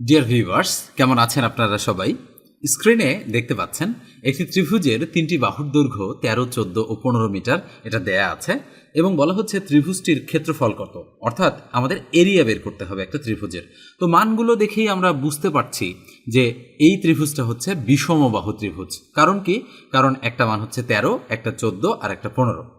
Dear viewers কেমন আছেন আপনারা সবাই? স্ক্রিনে দেখতে পাচ্ছেন, একটি ত্রিভুজের তিনটি বাহুর দৈর্ঘ্য তেরো, চোদ্দ ও পনেরো মিটার, এটা দেয়া আছে, এবং বলা হচ্ছে ত্রিভুজটির ক্ষেত্রফল কত? অর্থাৎ আমাদের এরিয়া বের করতে হবে একটা ত্রিভুজের। তো মানগুলো দেখেই আমরা বুঝতে পারছি যে এই ত্রিভুজটা হচ্ছে বিষমবাহু ত্রিভুজ। কারণ কি? কারণ একটা মান হচ্ছে তেরো, একটা চোদ্দ আর একটা পনেরো।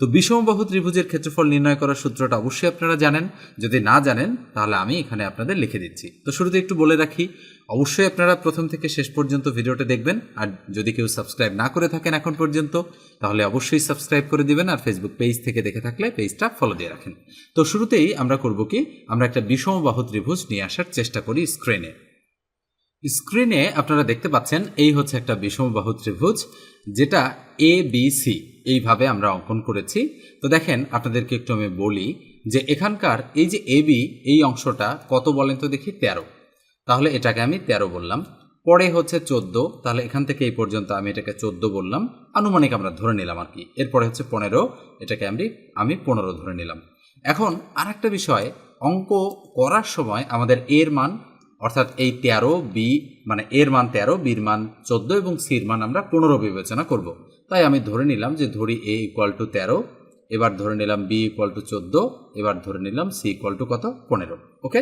তো বিষমবাহু ত্রিভুজের ক্ষেত্রফল নির্ণয় করার সূত্রটা অবশ্যই আপনারা জানেন। যদি না জানেন, তাহলে আমি এখানে আপনাদের লিখে দিচ্ছি। তো শুরুতে একটু বলে রাখি, অবশ্যই আপনারা প্রথম থেকে শেষ পর্যন্ত ভিডিওটা দেখবেন। আর যদি কেউ সাবস্ক্রাইব না করে থাকেন এখন পর্যন্ত, তাহলে অবশ্যই সাবস্ক্রাইব করে দিবেন আর ফেসবুক পেজ থেকে দেখে থাকলে পেজটা ফলো দিয়ে রাখেন। তো শুরুতেই আমরা করব কি, আমরা একটা বিষমবাহু ত্রিভুজ নিয়ে আসার চেষ্টা করি স্ক্রিনে স্ক্রিনে আপনারা দেখতে পাচ্ছেন, এই হচ্ছে একটা বিষমবাহু ত্রিভুজ, যেটা এ বি সি এইভাবে আমরা অঙ্কন করেছি। তো দেখেন, আপনাদেরকে একটু আমি বলি যে এখানকার এই যে এ বি এই অংশটা কত বলেন তো দেখি? তেরো। তাহলে এটাকে আমি তেরো বললাম। পরে হচ্ছে চোদ্দ। তাহলে এখান থেকে এই পর্যন্ত আমি এটাকে চোদ্দ বললাম। আনুমানিক আমরা ধরে নিলাম আর কি। এরপরে হচ্ছে পনেরো। এটাকে আমি আমি পনেরো ধরে নিলাম। এখন আর একটা বিষয়, অঙ্ক করার সময় আমাদের এর মান অর্থাৎ এই তেরো বি মানে এর মান তেরো, বির মান চোদ্দ এবং সির মান আমরা পনেরো বিবেচনা করব। তাই আমি ধরে নিলাম যে ধরি এ ইকুয়াল টু তেরো, এবার ধরে নিলাম বি ইকুয়াল টু চোদ্দ, এবার ধরে নিলাম সি ইকুয়াল টু কত? পনেরো ওকে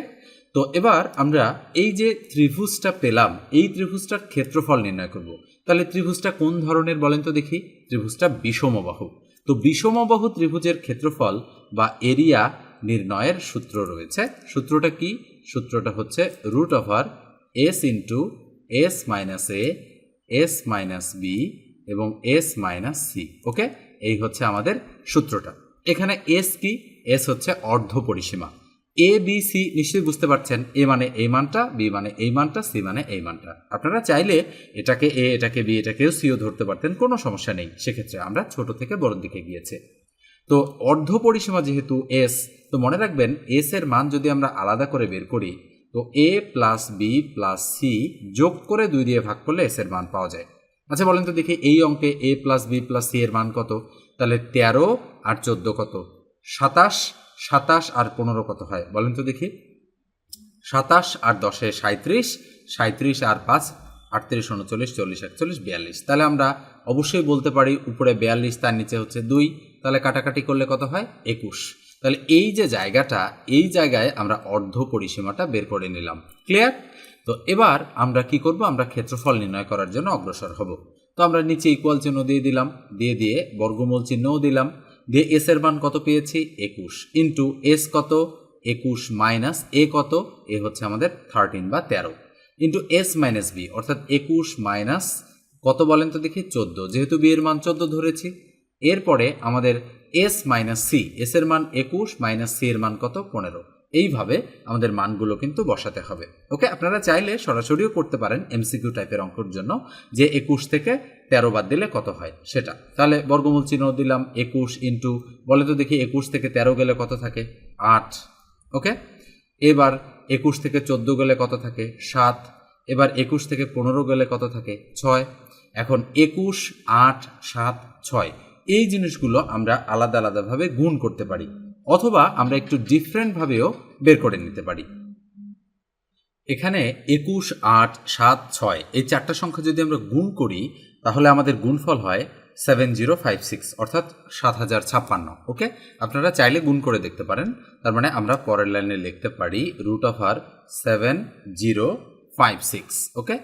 তো এবার আমরা এই যে ত্রিভুজটা পেলাম, এই ত্রিভুজটার ক্ষেত্রফল নির্ণয় করব। তাহলে ত্রিভুজটা কোন ধরনের বলেন তো দেখি? ত্রিভুজটা বিষমবাহু। তো বিষমবাহু ত্রিভুজের ক্ষেত্রফল বা এরিয়া নির্ণয়ের সূত্র রয়েছে। সূত্রটা কি? সূত্রটা হচ্ছে root over S into S minus A S minus B এবং এস মাইনাস সি ওকে এই হচ্ছে আমাদের সূত্রটা। এখানে এস কি? এস হচ্ছে অর্ধ পরিসীমা। এ বি সি নিশ্চয়ই বুঝতে পারছেন এ মানে এই মানটা বি মানে এই মানটা সি মানে এই মানটা। আপনারা চাইলে এটাকে এ এটাকে বি এটাকেও সিও ধরতে পারতেন, কোনো সমস্যা নেই। সেক্ষেত্রে আমরা ছোট থেকে বড় দিকে গিয়েছে। তো অর্ধ পরিসীমা যেহেতু এস তো মনে রাখবেন এস এর মান যদি আমরা আলাদা করে বের করি, তো A plus B plus C যোগ করে দুই দিয়ে ভাগ করলে এস এর মান পাওয়া যায়। আচ্ছা বলেন তো দেখি এই অঙ্কে A plus B plus C এর মান কত? তাহলে তেরো আর চোদ্দ কত? সাতাশ সাতাশ আর পনেরো কত হয়? বলেন তো দেখি। সাতাশ আর দশে সাঁত্রিশ সাঁত্রিশ আর পাঁচ আটত্রিশ, উনচল্লিশ, চল্লিশ, একচল্লিশ, বিয়াল্লিশ। তাহলে আমরা অবশ্যই বলতে পারি উপরে বিয়াল্লিশ, তার নিচে হচ্ছে দুই। তাহলে কাটাকাটি করলে কত হয়? একুশ। তাহলে এই যে জায়গাটা, এই জায়গায় আমরা অর্ধ পরিসীমাটা বের করে নিলাম। ক্লিয়ার তো এবার আমরা কি করব? আমরা ক্ষেত্রফল নির্ণয় করার জন্য অগ্রসর হব। তো আমরা নিচে ইকুয়াল চিহ্ন দিয়ে দিলাম। দিয়ে দিয়ে বর্গমূল চিহ্নও দিলাম। দিয়ে এস এর মান কত পেয়েছি? একুশ। ইন্টু এস কত? একুশ মাইনাস এ কত? এ হচ্ছে আমাদের থার্টিন বা তেরো। ইন্টু এস মাইনাস বি, অর্থাৎ একুশ মাইনাস কত বলেন তো দেখি? চোদ্দ। যেহেতু বি এর মান চোদ্দ ধরেছি, এরপরে আমাদের এস মাইনাস সি, এস এর মান একুশ মাইনাস সি এর মান কত? পনেরো। এইভাবে আমাদের মানগুলো কিন্তু বসাতে হবে। ওকে, আপনারা চাইলে সরাসরিও করতে পারেন এমসিকিউ টাইপের অঙ্কর জন্য, যে একুশ থেকে তেরো বাদ দিলে কত হয় সেটা। তাহলে বর্গমূল চিহ্ন দিলাম একুশ ইন্টু, বলে তো দেখি একুশ থেকে তেরো গেলে কত থাকে? আট। ওকে, এবার একুশ থেকে চোদ্দ গেলে কত থাকে? সাত। এবার একুশ থেকে পনেরো গেলে কত থাকে? ছয়। এখন একুশ, আট, সাত, ছয়। এই জিনিসগুলো আমরা আলাদা আলাদাভাবে গুণ করতে পারি। অথবা আমরা একটু ডিফারেন্টভাবেও বের করে নিতে পারি। এখানে একুশ, আট, সাত, ছয়, এই চারটা সংখ্যা যদি আমরা গুণ করি, তাহলে আমাদের গুণফল হয় সেভেন জিরো ফাইভ সিক্স অর্থাৎ সাত হাজার ছাপ্পান্ন, ওকে? আপনারা চাইলে গুণ করে দেখতে পারেন। তার মানে আমরা পরের লাইনে লিখতে পারি root of R seven zero five six okay?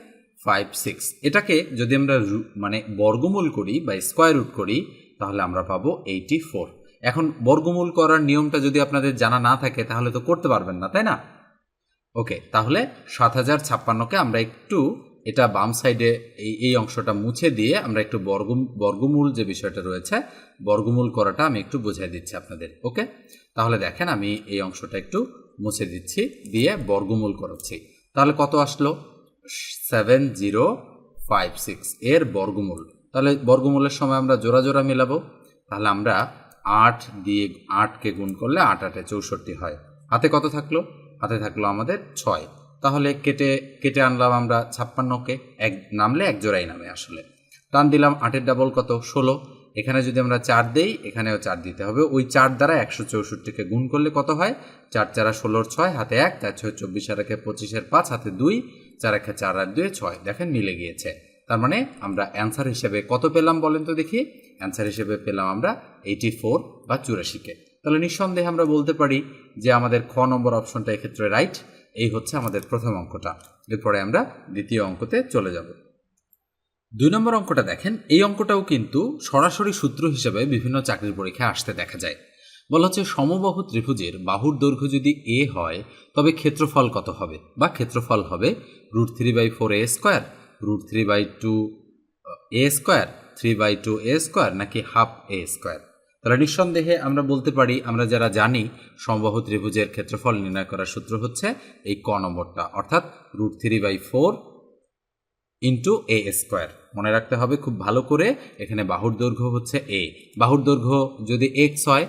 Five six এটাকে যদি আমরা মানে বর্গমূল করি বা স্কোয়ার রুট করি, তাহলে আমরা পাবো এইটি ফোর এখন বর্গমূল করার নিয়মটা যদি আপনাদের জানা না থাকে, তাহলে তো করতে পারবেন না, তাই না? ওকে, তাহলে সাত হাজার ছাপ্পান্নকে আমরা একটু এটা বাম সাইডে এই এই অংশটা মুছে দিয়ে আমরা একটু বর্গ বর্গমূল যে বিষয়টা রয়েছে, বর্গমূল করাটা আমি একটু বুঝিয়ে দিচ্ছি আপনাদের, ওকে? তাহলে দেখেন আমি এই অংশটা একটু মুছে দিচ্ছি, দিয়ে বর্গমূল করাচ্ছি। তাহলে কত আসলো? সেভেন জিরো ফাইভ সিক্স এর বর্গমূল। তাহলে বর্গমূলের সময় আমরা জোড়া জোড়া মেলাবো। তাহলে আমরা আট দিয়ে, আটকে গুণ করলে আট আটে চৌষট্টি হয়। হাতে কত থাকল? হাতে থাকল আমাদের ছয়। তাহলে কেটে কেটে আনলাম আমরা ছাপ্পান্নকে। এক নামলে এক জোড়াই নামে আসলে। টান দিলাম, আটের ডাবল কত? ষোলো। এখানে যদি আমরা চার দেই, এখানেও চার দিতে হবে। ওই চার দ্বারা একশো চৌষট্টিকে গুণ করলে কত হয়? চার চারা ষোলোর ছয়, হাতে এক, চার ছয় চব্বিশ আর একে পঁচিশের পাঁচ, হাতে দুই, চার একে চার আর দুই ছয়। দেখেন, মিলে গিয়েছে। তার মানে আমরা অ্যান্সার হিসেবে কত পেলাম বলেন তো দেখি? অ্যান্সার হিসেবে পেলাম আমরা এইটি ফোর বা চুরাশিকে। তাহলে নিঃসন্দেহে আমরা বলতে পারি যে আমাদের খ নম্বর অপশনটা এক্ষেত্রে রাইট এই হচ্ছে আমাদের প্রথম অঙ্কটা। এরপরে আমরা দ্বিতীয় অঙ্কতে চলে যাব। দুই নম্বর অঙ্কটা দেখেন, এই অঙ্কটাও কিন্তু সরাসরি সূত্র হিসেবে বিভিন্ন চাকরির পরীক্ষায় আসতে দেখা যায়। বলা হচ্ছে সমবাহু ত্রিভুজের বাহুর দৈর্ঘ্য যদি এ হয়, তবে ক্ষেত্রফল কত হবে? বা ক্ষেত্রফল হবে root three by four A square, root three by two, A square, three by two A square, নাকি হাফ এ স্কোয়ার? তাহলে নিঃসন্দেহে আমরা বলতে পারি, আমরা যারা জানি সমবাহু ত্রিভুজের ক্ষেত্রফল নির্ণয় করার সূত্র হচ্ছে এই ক নম্বরটা, অর্থাৎ root three by four into A square মনে রাখতে হবে খুব ভালো করে, এখানে বাহুর দৈর্ঘ্য হচ্ছে এ বাহুর দৈর্ঘ্য যদি এক্স হয়,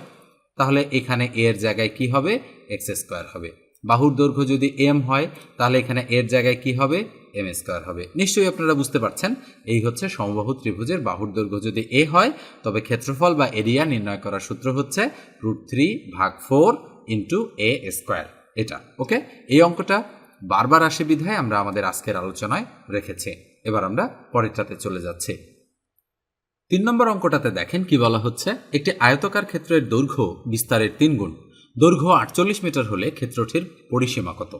তাহলে এখানে এ এর জায়গায় কি হবে? এক্স স্কোয়ার হবে। বাহুর দৈর্ঘ্য যদি এম হয়, তাহলে এখানে এর জায়গায় কি হবে? এম স্কোয়ার হবে। নিশ্চয়ই আপনারা বুঝতে পারছেন, এই হচ্ছে সমবাহু ত্রিভুজের বাহুর দৈর্ঘ্য। যদি এ হয়, তবে ক্ষেত্রফল বা এরিয়া নির্ণয় করার সূত্র হচ্ছে রুট থ্রি ভাগ ফোর ইন্টু এ স্কোয়ার এটা ওকে এই অঙ্কটা বারবার আসে বিধায় আমরা আমাদের আজকের আলোচনায় রেখেছি। এবার আমরা পরেরটাতে চলে যাচ্ছি। তিন নম্বর অঙ্কটাতে দেখেন কি বলা হচ্ছে? একটি আয়তকার ক্ষেত্রের দৈর্ঘ্য বিস্তারের তিন গুণ দৈর্ঘ্য আটচল্লিশ মিটার হলে ক্ষেত্রটির পরিসীমা কত?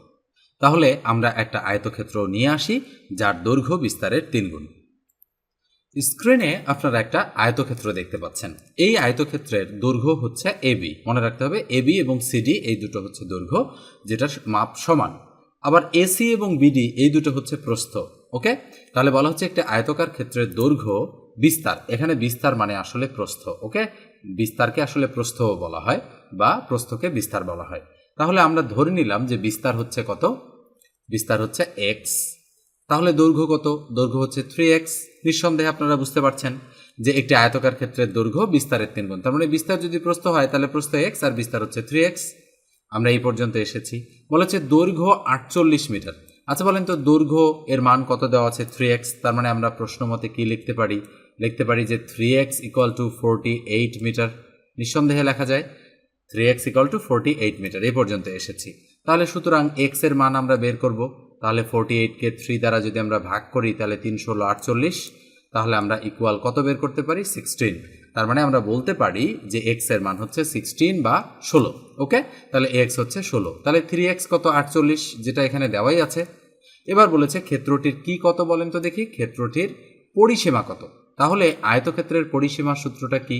তাহলে আমরা একটা আয়তক্ষেত্র নিয়ে আসি, যার দৈর্ঘ্য বিস্তারের তিন গুণ স্ক্রিনে আপনারা একটা আয়তক্ষেত্র দেখতে পাচ্ছেন। এই আয়তক্ষেত্রের দৈর্ঘ্য হচ্ছে এবি মনে রাখতে হবে এবি এবং সিডি এই দুটো হচ্ছে দৈর্ঘ্য যেটা মাপ সমান। আবার এসি এবং বিডি এই দুটো হচ্ছে প্রস্থ, ওকে? তাহলে বলা হচ্ছে একটা আয়তকার ক্ষেত্রের দৈর্ঘ্য বিস্তার। এখানে বিস্তার মানে আসলে প্রস্থ, ওকে? বিস্তারকে আসলে প্রস্থও বলা হয়, বা প্রস্থকে বিস্তার বলা হয়। তাহলে আমরা ধরে নিলাম যে বিস্তার হচ্ছে কত? বিস্তার হচ্ছে এক্স তাহলে দৈর্ঘ্য কত? দৈর্ঘ্য হচ্ছে থ্রি এক্স নিঃসন্দেহে আপনারা বুঝতে পারছেন যে একটি আয়তকার ক্ষেত্রের দৈর্ঘ্য বিস্তারের তিন গুণ। তার মানে বিস্তার যদি প্রস্থ হয়, তাহলে প্রস্থ এক্স আর বিস্তার হচ্ছে থ্রি এক্স আমরা এই পর্যন্ত এসেছি। বলা হচ্ছে দৈর্ঘ্য আটচল্লিশ মিটার। আচ্ছা বলেন তো দৈর্ঘ্য এর মান কত দেওয়া আছে থ্রি এক্স তার মানে আমরা প্রশ্ন মতে কী লিখতে পারি? লিখতে পারি যে three X equal to forty eight meter নিঃসন্দেহে লেখা যায় three X equal to forty eight meter এই পর্যন্ত এসেছি। তাহলে সুতরাং এক্সের মান আমরা বের করব। তাহলে ফোরটি এইটকে থ্রি দ্বারা যদি আমরা ভাগ করি, তাহলে তিন ষোলো আটচল্লিশ। তাহলে আমরা ইকুয়াল কত বের করতে পারি? সিক্সটিন তার মানে আমরা বলতে পারি যে এক্সের মান হচ্ছে সিক্সটিন বা ষোলো। ওকে তাহলে এক্স হচ্ছে ষোলো। তাহলে থ্রি এক্স কত? আটচল্লিশ, যেটা এখানে দেওয়াই আছে। এবার বলেছে ক্ষেত্রটির কি কত বলেন তো দেখি? ক্ষেত্রটির পরিসীমা কত? তাহলে আয়তক্ষেত্রের পরিসীমা সূত্রটা কি?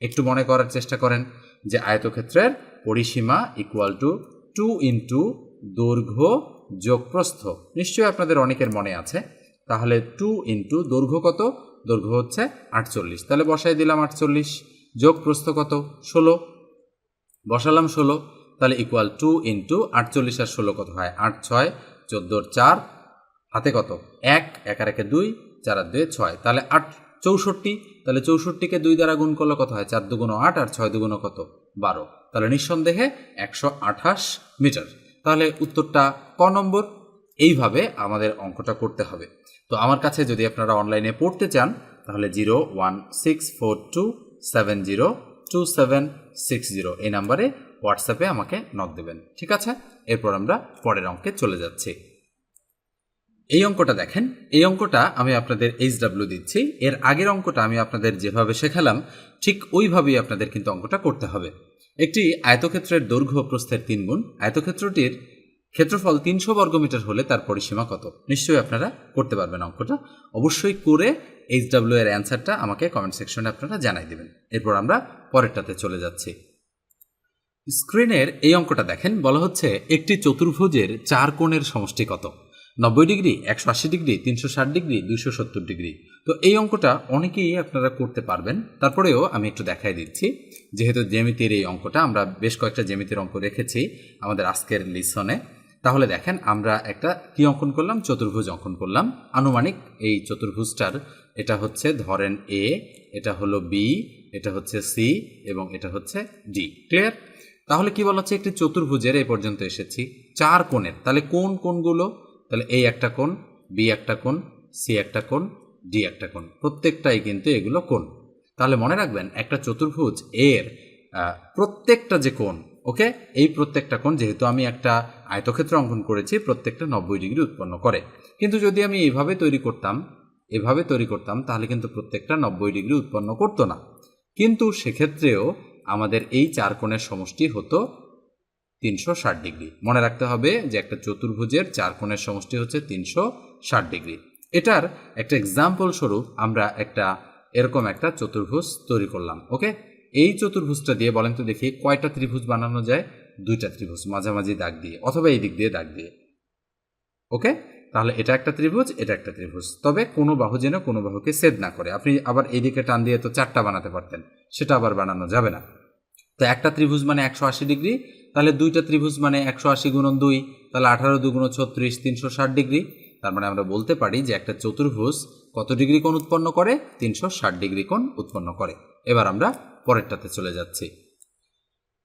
একটু মনে করার চেষ্টা করেন যে আয়তক্ষেত্রের পরিসীমা ইকুয়াল টু টু ইন্টু দৈর্ঘ্য যোগ প্রস্থ নিশ্চয়ই আপনাদের অনেকের মনে আছে। তাহলে টু ইন্টু দৈর্ঘ্য কত? দৈর্ঘ্য হচ্ছে আটচল্লিশ। তাহলে বসাই দিলাম আটচল্লিশ। যোগ প্রস্থ কত? ষোলো। বসালাম ষোলো। তাহলে ইকুয়াল টু ইন্টু আটচল্লিশ আর ষোলো কত হয়? আট, ছয় চোদ্দোর চার। হাতে কত? এক এক আর একে দুই, চার আর দুয়ে ছয়। তাহলে আট, চৌষট্টি। তাহলে চৌষট্টিকে দুই দ্বারা গুণ করলে কত হয়? চার দুগুণ আট আর ছয় দুগুণ কত? বারো। তাহলে নিঃসন্দেহে একশো আঠাশ মিটার। তাহলে উত্তরটা ক নম্বর? এইভাবে আমাদের অঙ্কটা করতে হবে। তো আমার কাছে যদি আপনারা অনলাইনে পড়তে চান, তাহলে zero one six four two seven zero two seven six zero এই নাম্বারে হোয়াটসঅ্যাপে আমাকে নক দেবেন। ঠিক আছে? এরপর আমরা পরের অঙ্কে চলে যাচ্ছি। এই অঙ্কটা দেখেন, এই অঙ্কটা আমি আপনাদের এইচ ডাব্লিউ দিচ্ছি। এর আগের অঙ্কটা আমি আপনাদের যেভাবে শেখালাম, ঠিক ওইভাবেই আপনাদের কিন্তু অঙ্কটা করতে হবে। একটি আয়তক্ষেত্রের দৈর্ঘ্য প্রস্থের তিন গুণ। আয়তক্ষেত্রটির ক্ষেত্রফল তিনশো বর্গমিটার হলে তার পরিসীমা কত? নিশ্চয়ই আপনারা করতে পারবেন অঙ্কটা। অবশ্যই করে এইচ ডাব্লিউ এর অ্যান্সারটা আমাকে কমেন্ট সেকশনে আপনারা জানাই দেবেন। এরপর আমরা পরেরটাতে চলে যাচ্ছি। স্ক্রিনের এই অঙ্কটা দেখেন, বলা হচ্ছে একটি চতুর্ভুজের চার কোণের সমষ্টি কত? নব্বই ডিগ্রি, একশো আশি ডিগ্রি, তিনশো ষাট ডিগ্রি, দুইশো সত্তর ডিগ্রি। তো এই অঙ্কটা অনেকেই আপনারা করতে পারবেন। তারপরেও আমি একটু দেখাই দিচ্ছি। যেহেতু জ্যামিতির এই অঙ্কটা, আমরা বেশ কয়েকটা জ্যামিতির অঙ্ক রেখেছি আমাদের আজকের লিসনে তাহলে দেখেন, আমরা একটা কি অঙ্কন করলাম? চতুর্ভুজ অঙ্কন করলাম। আনুমানিক এই চতুর্ভুজটার, এটা হচ্ছে ধরেন এ এটা হলো বি এটা হচ্ছে সি এবং এটা হচ্ছে ডি ক্লিয়ার তাহলে কি বলা হচ্ছে? একটি চতুর্ভুজের এই পর্যন্ত এসেছি। চার কোণের। তাহলে কোন কোনগুলো তাহলে এই একটা কোণ বি একটা কোণ সি একটা কোণ ডি একটা কোণ। প্রত্যেকটাই কিন্তু এগুলো কোণ। তাহলে মনে রাখবেন, একটা চতুর্ভুজ এর প্রত্যেকটা যে কোণ, ওকে? এই প্রত্যেকটা কোণ যেহেতু আমি একটা আয়তক্ষেত্র অঙ্কন করেছি, প্রত্যেকটা নব্বই ডিগ্রি উৎপন্ন করে। কিন্তু যদি আমি এইভাবে তৈরি করতাম, এভাবে তৈরি করতাম, তাহলে কিন্তু প্রত্যেকটা নব্বই ডিগ্রি উৎপন্ন করতো না। কিন্তু সেক্ষেত্রেও আমাদের এই চার কোণের সমষ্টি হতো তিনশো ষাট ডিগ্রি। মনে রাখতে হবে যে একটা চতুর্ভুজের চার কোণের সমষ্টি হচ্ছে তিনশো ষাট ডিগ্রি। এটার একটা এক্সাম্পল স্বরূপ আমরা একটা এরকম একটা চতুর্ভুজ তৈরি করলাম ওকে এই চতুর্ভুজটা দিয়ে বলেন তো দেখি কয়টা ত্রিভুজ বানানো যায়? দুইটা ত্রিভুজ, মাঝামাঝি দাগ দিয়ে অথবা এই দিক দিয়ে দাগ দিয়ে ওকে তাহলে এটা একটা ত্রিভুজ, এটা একটা ত্রিভুজ। তবে কোনো বাহু যেন কোনো বাহুকে সেদ না করে। আপনি আবার এইদিকে টান দিয়ে তো চারটা বানাতে পারতেন, সেটা আবার বানানো যাবে না। তো একটা ত্রিভুজ মানে একশো আশি ডিগ্রি, তাহলে দুইটা ত্রিভুজ মানে একশো আশি গুণন দুই, তাহলে আঠারো দুগুণ ছত্রিশ, তিনশো ষাট ডিগ্রি। তার মানে আমরা বলতে পারি যে একটা চতুর্ভুজ কত ডিগ্রি কোণ উৎপন্ন করে? তিনশো ষাট ডিগ্রি কোণ উৎপন্ন করে। এবার আমরা পরেরটাতে চলে যাচ্ছি।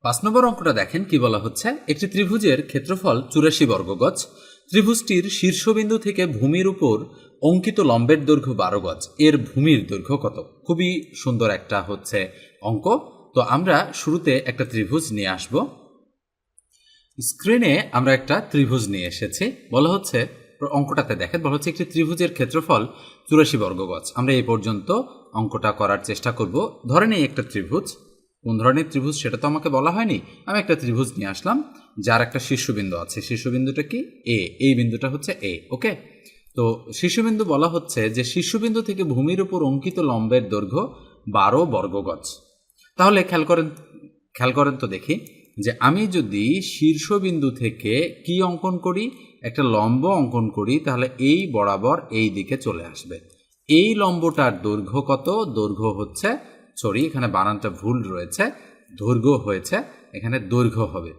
পাঁচ নম্বর অঙ্কটা দেখেন কি বলা হচ্ছে? একটি ত্রিভুজের ক্ষেত্রফল চুরাশি বর্গগজ। ত্রিভুজটির শীর্ষবিন্দু থেকে ভূমির উপর অঙ্কিত লম্বের দৈর্ঘ্য বারো গজ। এর ভূমির দৈর্ঘ্য কত? খুবই সুন্দর একটা হচ্ছে অঙ্ক। তো আমরা শুরুতে একটা ত্রিভুজ নিয়ে আসব। স্ক্রিনে আমরা একটা ত্রিভুজ নিয়ে এসেছি। বলা হচ্ছে অঙ্কটাতে দেখেন, বলা হচ্ছে একটি ত্রিভুজের ক্ষেত্রফল চুরাশি বর্গগজ আমরা এই পর্যন্ত অঙ্কটা করার চেষ্টা করব। ধরে নেই একটা ত্রিভুজ। কোন ধরনের ত্রিভুজ সেটা তো আমাকে বলা হয়নি। আমি একটা ত্রিভুজ নিয়ে আসলাম, যার একটা শীর্ষবিন্দু আছে। শীর্ষবিন্দুটা কি? এ এই বিন্দুটা হচ্ছে এ ওকে? তো শীর্ষবিন্দু বলা হচ্ছে যে শীর্ষবিন্দু থেকে ভূমির উপর অঙ্কিত লম্বের দৈর্ঘ্য বারো বর্গগজ তাহলে খেয়াল করেন খেয়াল করেন তো দেখি। যে আমি যদি শীর্ষবিন্দু থেকে কি অঙ্কন করি? একটা লম্ব অঙ্কন করি, তাহলে এই বরাবর এই দিকে চলে আসবে। এই লম্বটার দৈর্ঘ্য কত? দৈর্ঘ্য হচ্ছে সরি এখানে বানানটা ভুল রয়েছে, দৈর্ঘ্য হয়েছে, এখানে দৈর্ঘ্য হবে।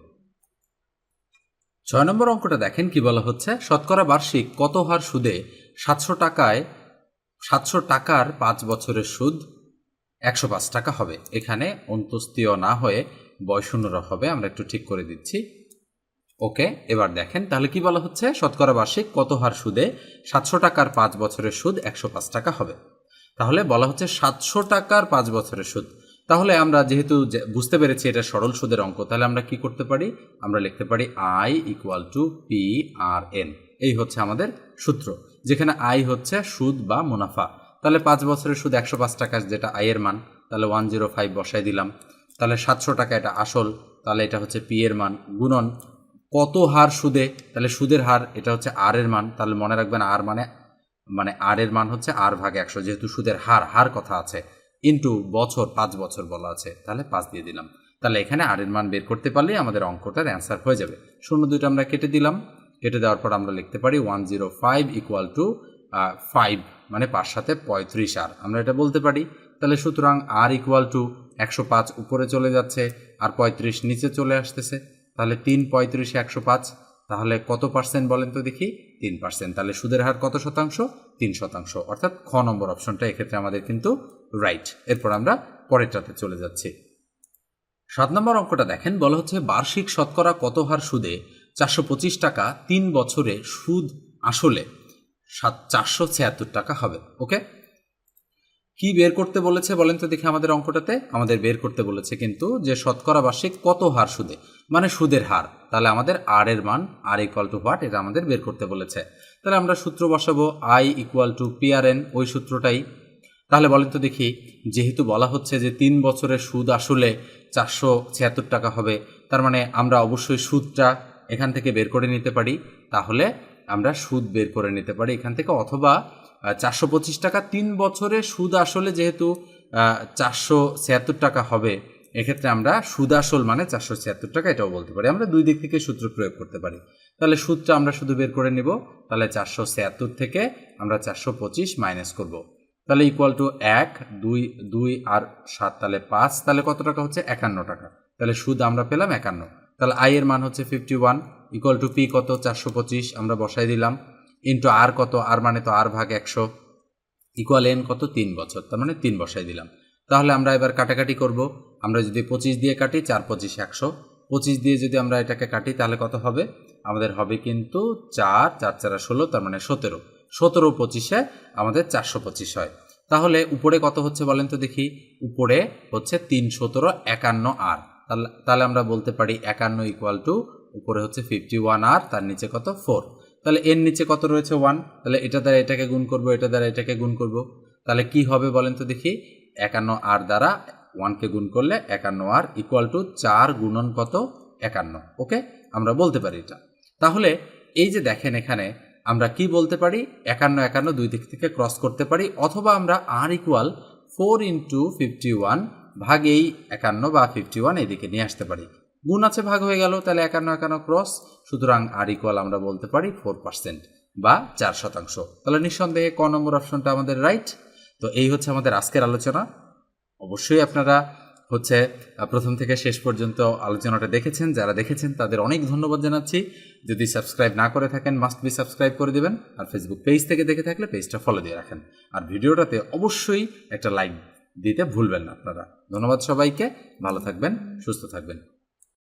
ছয় নম্বর অঙ্কটা দেখেন কি বলা হচ্ছে? শতকরা বার্ষিক কত হার সুদে সাতশো টাকায়, সাতশো টাকার পাঁচ বছরের সুদ একশো পাঁচ টাকা হবে। এখানে অন্তস্তীয় না হয়ে বয়শূন্যরা হবে, আমরা একটু ঠিক করে দিচ্ছি। ওকে, এবার দেখেন, তাহলে কি বলা হচ্ছে? শতকরা বার্ষিক কত হার সুদে সাতশো টাকার পাঁচ বছরের সুদ একশো পাঁচ টাকা হবে? তাহলে বলা হচ্ছে সাতশো টাকার পাঁচ বছরের সুদ। তাহলে আমরা যেহেতু বুঝতে পেরেছি এটা সরল সুদের অঙ্ক, তাহলে আমরা কি করতে পারি? আমরা লিখতে পারি I equal to P R N এই হচ্ছে আমাদের সূত্র, যেখানে আই হচ্ছে সুদ বা মুনাফা। তাহলে পাঁচ বছরের সুদ একশো পাঁচ টাকা, যেটা আয়ের মান, তাহলে ওয়ান জিরো ফাইভ বসাই দিলাম। তাহলে সাতশো টাকা এটা আসল, তাহলে এটা হচ্ছে পি এর মান। গুণন, কত হার সুদে, তাহলে সুদের হার এটা হচ্ছে আর এর মান, তাহলে মনে রাখবেন আর মানে মানে আর এর মান হচ্ছে আর ভাগ একশো, যেহেতু সুদের হার হার কথা আছে। ইন্টু বছর, পাঁচ বছর বলা আছে, তাহলে পাঁচ দিয়ে দিলাম। তাহলে এখানে আর এর মান বের করতে পারলেই আমাদের অঙ্কটার অ্যান্সার হয়ে যাবে। শূন্য দুইটা আমরা কেটে দিলাম। কেটে দেওয়ার পর আমরা লিখতে পারি one zero five equal to five মানে পাঁচ সাথে পঁয়ত্রিশ আর আমরা এটা বলতে পারি। তাহলে সুতরাং আর ইকুয়াল টু একশো পাঁচ উপরে চলে যাচ্ছে আর পঁয়ত্রিশ নিচে চলে আসতেছে। তাহলে তিন পঁয়ত্রিশে একশো পাঁচ, তাহলে কত পার্সেন্ট বলেন তো দেখি? তিন পার্সেন্ট। তাহলে সুদের হার কত শতাংশ? তিন শতাংশ। অর্থাৎ খ নম্বর অপশনটা এক্ষেত্রে আমাদের কিন্তু রাইট এরপর আমরা পরেরটাতে চলে যাচ্ছি। সাত নম্বর অঙ্কটা দেখেন, বলা হচ্ছে বার্ষিক শতকরা কত হার সুদে চারশো পঁচিশ টাকা তিন বছরে সুদ আসলে সাত চারশো ছিয়াত্তর টাকা হবে ওকে কি বের করতে বলেছে বলেন তো দেখি আমাদের অঙ্কটাতে? আমাদের বের করতে বলেছে কিন্তু যে শতকরা বার্ষিক কত হার সুদে? মানে সুদের হার। তাহলে আমাদের আর এর মান আর ইকুয়াল টু হোয়াট এটা আমাদের বের করতে বলেছে। তাহলে আমরা সূত্র বসাবো I equal to P R N ওই সূত্রটাই। তাহলে বলেন তো দেখি, যেহেতু বলা হচ্ছে যে তিন বছরের সুদ আসলে চারশো ছিয়াত্তর টাকা হবে, তার মানে আমরা অবশ্যই সুদটা এখান থেকে বের করে নিতে পারি। তাহলে আমরা সুদ বের করে নিতে পারি এখান থেকে, অথবা চারশো পঁচিশ টাকা, তিন বছরে সুদ আসলে যেহেতু চারশো ছিয়াত্তর টাকা হবে, এক্ষেত্রে আমরা সুদ আসল মানে চারশো ছিয়াত্তর টাকা, এটাও বলতে পারি। আমরা দুই দিক থেকে সূত্র প্রয়োগ করতে পারি। তাহলে সুদটা আমরা শুধু বের করে নিব, তাহলে চারশো ছিয়াত্তর থেকে আমরা চারশো পঁচিশ মাইনাস করব। তাহলে ইকুয়াল টু এক, দুই দুই আর সাত, তাহলে পাঁচ, তাহলে কত টাকা হচ্ছে? একান্ন টাকা। তাহলে সুদ আমরা পেলাম একান্ন। তাহলে আই এর মান হচ্ছে fifty one equal to P কত? চারশো পঁচিশ, আমরা বসাই দিলাম। ইন্টু আর কত? আর মানে তো আর ভাগ একশো। ইকুয়াল এন কত? তিন বছর। তার মানে তিন বসাই দিলাম। তাহলে আমরা এবার কাটাকাটি করব। আমরা যদি পঁচিশ দিয়ে কাটি, চার পঁচিশ একশো। পঁচিশ দিয়ে যদি আমরা এটাকে কাটি, তাহলে কত হবে? আমাদের হবে কিন্তু চার চার চারা ষোলো, তার মানে সতেরো। সতেরো পঁচিশে আমাদের চারশো পঁচিশ হয়। তাহলে উপরে কত হচ্ছে বলেন তো দেখি? উপরে হচ্ছে তিন সতেরো, একান্ন আর। তাহলে আমরা বলতে পারি একান্ন ইকুয়াল টু উপরে হচ্ছে ফিফটি ওয়ান আর, তার নিচে কত? ফোর তাহলে এর নিচে কত রয়েছে? ওয়ান তাহলে এটা দ্বারা এটাকে গুণ করব, এটা দ্বারা এটাকে গুণ করব। তাহলে কি হবে বলেন তো দেখি? একান্ন আর দ্বারা ওয়ানকে গুণ করলে একান্ন আর ইকুয়াল টু চার গুণন কত? একান্ন। ওকে আমরা বলতে পারি এটা। তাহলে এই যে দেখেন এখানে, আমরা কি বলতে পারি? একান্ন একান্ন দুই দিক থেকে ক্রস করতে পারি, অথবা আমরা R equal four into fifty one ভাগ এই একান্ন বা ফিফটি ওয়ান এইদিকে নিয়ে আসতে পারি। গুণ আছে, ভাগ হয়ে গেল, তাহলে একান্ন একান্ন ক্রস সুতরাং আর ইকুয়াল আমরা বলতে পারি ফোর পার্সেন্ট বা চার শতাংশ। তাহলে নিঃসন্দেহে ক নম্বর অপশনটা আমাদের রাইট তো এই হচ্ছে আমাদের আজকের আলোচনা। অবশ্যই আপনারা হচ্ছে প্রথম থেকে শেষ পর্যন্ত আলোচনাটা দেখেছেন, যারা দেখেছেন তাদের অনেক ধন্যবাদ জানাচ্ছি। যদি সাবস্ক্রাইব না করে থাকেন মাস্ট বি সাবস্ক্রাইব করে দেবেন, আর ফেসবুক পেজ থেকে দেখে থাকলে পেজটা ফলো দিয়ে রাখেন। আর ভিডিওটাতে অবশ্যই একটা লাইক দিতে ভুলবেন না আপনারা। ধন্যবাদ সবাইকে, ভালো থাকবেন, সুস্থ থাকবেন।